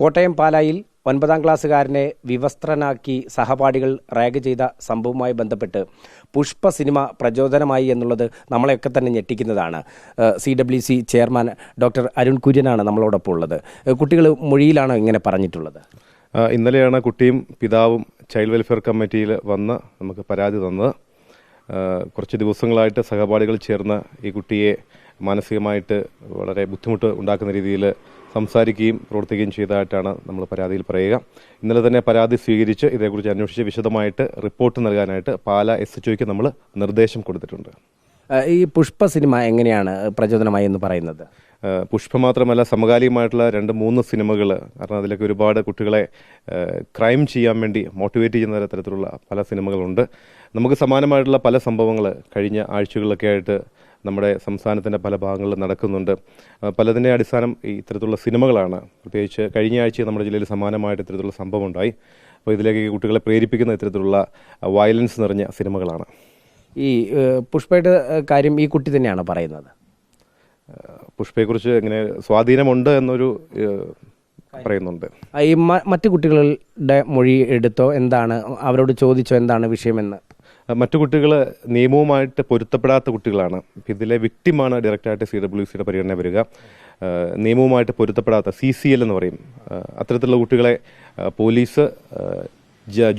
കോട്ടയം പാലായിൽ ഒൻപതാം ക്ലാസ്സുകാരനെ വിവസ്ത്രനാക്കി സഹപാഠികൾ റാഗ് ചെയ്ത സംഭവവുമായി ബന്ധപ്പെട്ട് പുഷ്പ സിനിമ പ്രചോദനമായി എന്നുള്ളത് നമ്മളെയൊക്കെ തന്നെ ഞെട്ടിക്കുന്നതാണ്. C W C chairman doctor Arun കുര്യനാണ് നമ്മളോടൊപ്പം ഉള്ളത്. കുട്ടികൾ മൊഴിയിലാണോ ഇങ്ങനെ പറഞ്ഞിട്ടുള്ളത്? ഇന്നലെയാണ് കുട്ടിയും പിതാവും ചൈൽഡ് വെൽഫെയർ കമ്മിറ്റിയിൽ വന്ന് നമുക്ക് പരാതി തന്നത്. കുറച്ച് ദിവസങ്ങളായിട്ട് സഹപാഠികൾ ചേർന്ന് ഈ കുട്ടിയെ മാനസികമായിട്ട് വളരെ ബുദ്ധിമുട്ട് ഉണ്ടാക്കുന്ന രീതിയിൽ സംസാരിക്കുകയും പ്രവർത്തിക്കുകയും ചെയ്തതായിട്ടാണ് നമ്മൾ പരാതിയിൽ പറയുക. ഇന്നലെ തന്നെ പരാതി സ്വീകരിച്ച് ഇതേക്കുറിച്ച് അന്വേഷിച്ച് വിശദമായിട്ട് റിപ്പോർട്ട് നൽകാനായിട്ട് പാല എസ് എച്ച് ഒയ്ക്ക് നമ്മൾ നിർദ്ദേശം കൊടുത്തിട്ടുണ്ട്. ഈ പുഷ്പ സിനിമ എങ്ങനെയാണ് പ്രചോദനമായി എന്ന് പറയുന്നത്? പുഷ്പ മാത്രമല്ല സമകാലികമായിട്ടുള്ള രണ്ട് മൂന്ന് സിനിമകൾ കാരണം അതിലൊക്കെ ഒരുപാട് കുട്ടികളെ ക്രൈം ചെയ്യാൻ വേണ്ടി മോട്ടിവേറ്റ് ചെയ്യുന്ന തരത്തിലുള്ള പല സിനിമകളുണ്ട്. നമുക്ക് സമാനമായിട്ടുള്ള പല സംഭവങ്ങൾ കഴിഞ്ഞ ആഴ്ചകളിലൊക്കെ ആയിട്ട് നമ്മുടെ സംസ്ഥാനത്തിന്റെ പല ഭാഗങ്ങളിലും നടക്കുന്നുണ്ട്. പലതിന്റെ അടിസ്ഥാനം ഇത്തരത്തിലുള്ള സിനിമകളാണ്. പ്രത്യേകിച്ച് കഴിഞ്ഞ ആഴ്ച നമ്മുടെ ജില്ലയിൽ സമാനമായിട്ട് ഇത്തരത്തിലുള്ള സംഭവം ഉണ്ടായി അപ്പോൾ ഇതിലേക്ക് കുട്ടികളെ പ്രേരിപ്പിക്കുന്ന ഇത്തരത്തിലുള്ള വയലൻസ് നിറഞ്ഞ സിനിമകളാണ്. ഈ പുഷ്പയുടെ കാര്യം ഈ കുട്ടി തന്നെയാണ് പറയുന്നത്? പുഷ്പയെക്കുറിച്ച് ഇങ്ങനെ സ്വാധീനമുണ്ട് എന്നൊരു പറയുന്നുണ്ട്. ഈ മറ്റു കുട്ടികളുടെ മൊഴി എടുത്തോ? എന്താണ് അവരോട് ചോദിച്ചോ? എന്താണ് വിഷയമെന്ന്? മറ്റു കുട്ടികൾ നിയമവുമായിട്ട് പൊരുത്തപ്പെടാത്ത കുട്ടികളാണ്. ഇതിലെ വിക്ടിമാണ് ഡയറക്റ്റായിട്ട് സി ഡബ്ല്യു സിയുടെ പരിഗണന വരിക. നിയമവുമായിട്ട് പൊരുത്തപ്പെടാത്ത സി സി എൽ എന്ന് പറയും. അത്തരത്തിലുള്ള കുട്ടികളെ police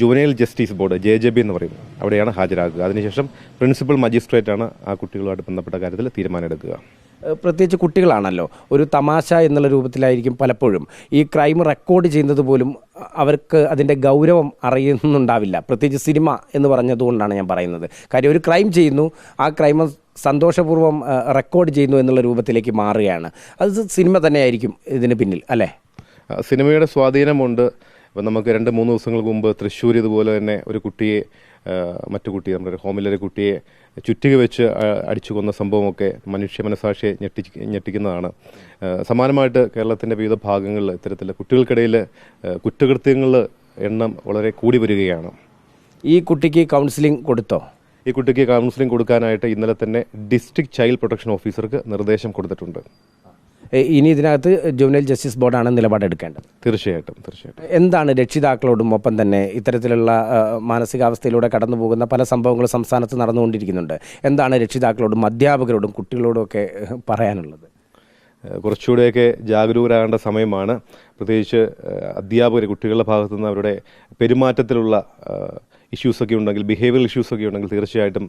juvenile justice board J J B എന്ന് പറയും. അവിടെയാണ് ഹാജരാക്കുക അതിനുശേഷം പ്രിൻസിപ്പൽ മജിസ്ട്രേറ്റാണ് ആ കുട്ടികളുമായിട്ട് ബന്ധപ്പെട്ട കാര്യത്തിൽ തീരുമാനമെടുക്കുക. പ്രത്യേകിച്ച് കുട്ടികളാണല്ലോ. ഒരു തമാശ എന്നുള്ള രൂപത്തിലായിരിക്കും പലപ്പോഴും. ഈ ക്രൈം റെക്കോർഡ് ചെയ്യുന്നത് പോലും അവർക്ക് അതിന്റെ ഗൗരവം അറിയുന്നുണ്ടാവില്ല. പ്രത്യേകിച്ച് സിനിമ എന്ന് പറഞ്ഞതുകൊണ്ടാണ് ഞാൻ പറയുന്നത്. കാര്യം ഒരു ക്രൈം ചെയ്യുന്നു ആ ക്രൈം സന്തോഷപൂർവം റെക്കോർഡ് ചെയ്യുന്നു എന്നുള്ള രൂപത്തിലേക്ക് മാറുകയാണ്. അത് സിനിമ തന്നെയായിരിക്കും ഇതിന് പിന്നിൽ അല്ലേ? സിനിമയുടെ സ്വാധീനമുണ്ട്. ഇപ്പം നമുക്ക് രണ്ട് മൂന്ന് ദിവസങ്ങൾക്ക് മുമ്പ് തൃശ്ശൂർ ഇതുപോലെ തന്നെ ഒരു കുട്ടിയെ മറ്റു കുട്ടിയെ നമ്മുടെ ഒരു ഹോമിലൊരു കുട്ടിയെ ചുറ്റിക വെച്ച് അടിച്ചു കൊന്ന സംഭവമൊക്കെ മനുഷ്യ മനസാക്ഷിയെ ഞെട്ടി ഞെട്ടിക്കുന്നതാണ്. സമാനമായിട്ട് കേരളത്തിന്റെ വിവിധ ഭാഗങ്ങളിൽ ഇത്തരത്തിൽ കുട്ടികൾക്കിടയിൽ കുറ്റകൃത്യങ്ങൾ എണ്ണം വളരെ കൂടി വരികയാണ്. ഈ കുട്ടിക്ക് കൗൺസിലിംഗ് കൊടുത്തോ? ഈ കുട്ടിക്ക് കൗൺസിലിംഗ് കൊടുക്കാനായിട്ട് ഇന്നലെ തന്നെ ഡിസ്ട്രിക്ട് ചൈൽഡ് പ്രൊട്ടക്ഷൻ ഓഫീസർക്ക് നിർദ്ദേശം കൊടുത്തിട്ടുണ്ട്. ഇനി ഇതിനകത്ത് ജുവനൈൽ ജസ്റ്റിസ് ബോർഡാണ് നിലപാടെടുക്കേണ്ടത് തീർച്ചയായിട്ടും തീർച്ചയായിട്ടും. എന്താണ് രക്ഷിതാക്കളോടും ഒപ്പം തന്നെ ഇത്തരത്തിലുള്ള മാനസികാവസ്ഥയിലൂടെ കടന്നു പോകുന്ന പല സംഭവങ്ങളും സംസ്ഥാനത്ത് നടന്നുകൊണ്ടിരിക്കുന്നുണ്ട്. എന്താണ് രക്ഷിതാക്കളോടും അധ്യാപകരോടും കുട്ടികളോടും ഒക്കെ പറയാനുള്ളത്? കുറച്ചുകൂടെയൊക്കെ ജാഗരൂകരാകേണ്ട സമയമാണ്. പ്രത്യേകിച്ച് അധ്യാപകർ കുട്ടികളുടെ ഭാഗത്തുനിന്ന് അവരുടെ പെരുമാറ്റത്തിലുള്ള ഇഷ്യൂസൊക്കെ ഉണ്ടെങ്കിൽ ബിഹേവിയറൽ ഇഷ്യൂസൊക്കെ ഉണ്ടെങ്കിൽ തീർച്ചയായിട്ടും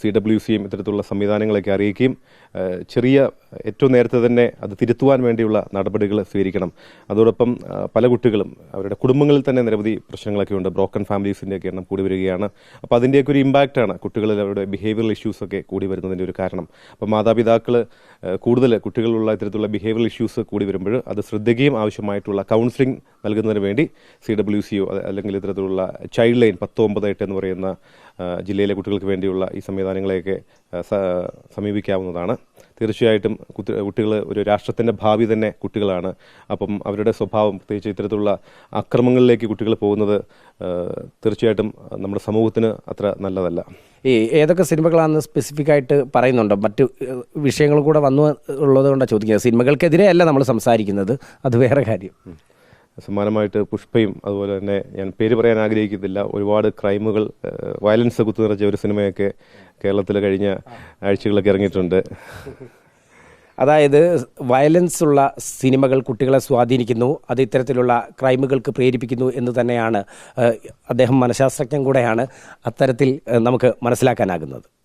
സി ഡബ്ല്യു സിയും ഇത്തരത്തിലുള്ള സംവിധാനങ്ങളൊക്കെ അറിയിക്കുകയും ചെറിയ ഏറ്റവും നേരത്തെ തന്നെ അത് തിരുത്തുവാൻ വേണ്ടിയുള്ള നടപടികൾ സ്വീകരിക്കണം. അതോടൊപ്പം പല കുട്ടികളും അവരുടെ കുടുംബങ്ങളിൽ തന്നെ നിരവധി പ്രശ്നങ്ങളൊക്കെ ഉണ്ട്. ബ്രോക്കൺ ഫാമിലീസിന്റെയൊക്കെ എണ്ണം കൂടി വരികയാണ്. അപ്പോൾ അതിന്റെയൊക്കെ ഒരു ഇമ്പാക്റ്റാണ് കുട്ടികളിൽ അവരുടെ ബിഹേവിയറൽ ഇഷ്യൂസൊക്കെ കൂടി വരുന്നതിന്റെ ഒരു കാരണം. അപ്പോൾ മാതാപിതാക്കൾ കൂടുതൽ കുട്ടികളിലുള്ള ഇത്തരത്തിലുള്ള ബിഹേവിയറൽ ഇഷ്യൂസ് കൂടി വരുമ്പോൾ അത് ശ്രദ്ധിക്കുകയും ആവശ്യമായിട്ടുള്ള കൗൺസിലിംഗ് നൽകുന്നതിന് വേണ്ടി സി ഡബ്ല്യു സിയോ അല്ലെങ്കിൽ ഇത്തരത്തിലുള്ള ചൈൽഡ് ലൈൻ പത്ത് ഒമ്പത് എട്ട് എന്ന് പറയുന്ന ജില്ലയിലെ കുട്ടികൾക്ക് വേണ്ടിയുള്ള ഈ സംവിധാനങ്ങളെയൊക്കെ സമീപിക്കാവുന്നതാണ്. തീർച്ചയായിട്ടും കുട്ടികൾ ഒരു രാഷ്ട്രത്തിന്റെ ഭാവി തന്നെ കുട്ടികളാണ്. അപ്പം അവരുടെ സ്വഭാവം പ്രത്യേകിച്ച് ഇത്തരത്തിലുള്ള അക്രമങ്ങളിലേക്ക് കുട്ടികൾ പോകുന്നത് തീർച്ചയായിട്ടും നമ്മുടെ സമൂഹത്തിന് അത്ര നല്ലതല്ല. ഈ ഏതൊക്കെ സിനിമകളാണെന്ന് സ്പെസിഫിക് ആയിട്ട് പറയുന്നുണ്ടോ? മറ്റു വിഷയങ്ങൾ കൂടെ വന്നു ഉള്ളത് കൊണ്ടാണ് ചോദിക്കുന്നത് സിനിമകൾക്കെതിരെയല്ല നമ്മൾ സംസാരിക്കുന്നത്. അത് വേറെ കാര്യം. സമാനമായിട്ട് പുഷ്പയും അതുപോലെ തന്നെ ഞാൻ പേര് പറയാൻ ആഗ്രഹിക്കുന്നില്ല ഒരുപാട് ക്രൈമുകൾ വയലൻസ് കുത്തു നിറച്ച ഒരു സിനിമയൊക്കെ കേരളത്തിൽ കഴിഞ്ഞ ആഴ്ചകളൊക്കെ ഇറങ്ങിയിട്ടുണ്ട്. അതായത് വയലൻസ് ഉള്ള സിനിമകൾ കുട്ടികളെ സ്വാധീനിക്കുന്നു അത് ഇത്തരത്തിലുള്ള ക്രൈമുകൾക്ക് പ്രേരിപ്പിക്കുന്നു എന്ന് തന്നെയാണ് അദ്ദേഹം മനഃശാസ്ത്രജ്ഞൻ കൂടെയാണ് അത്തരത്തിൽ നമുക്ക് മനസ്സിലാക്കാനാകുന്നത്.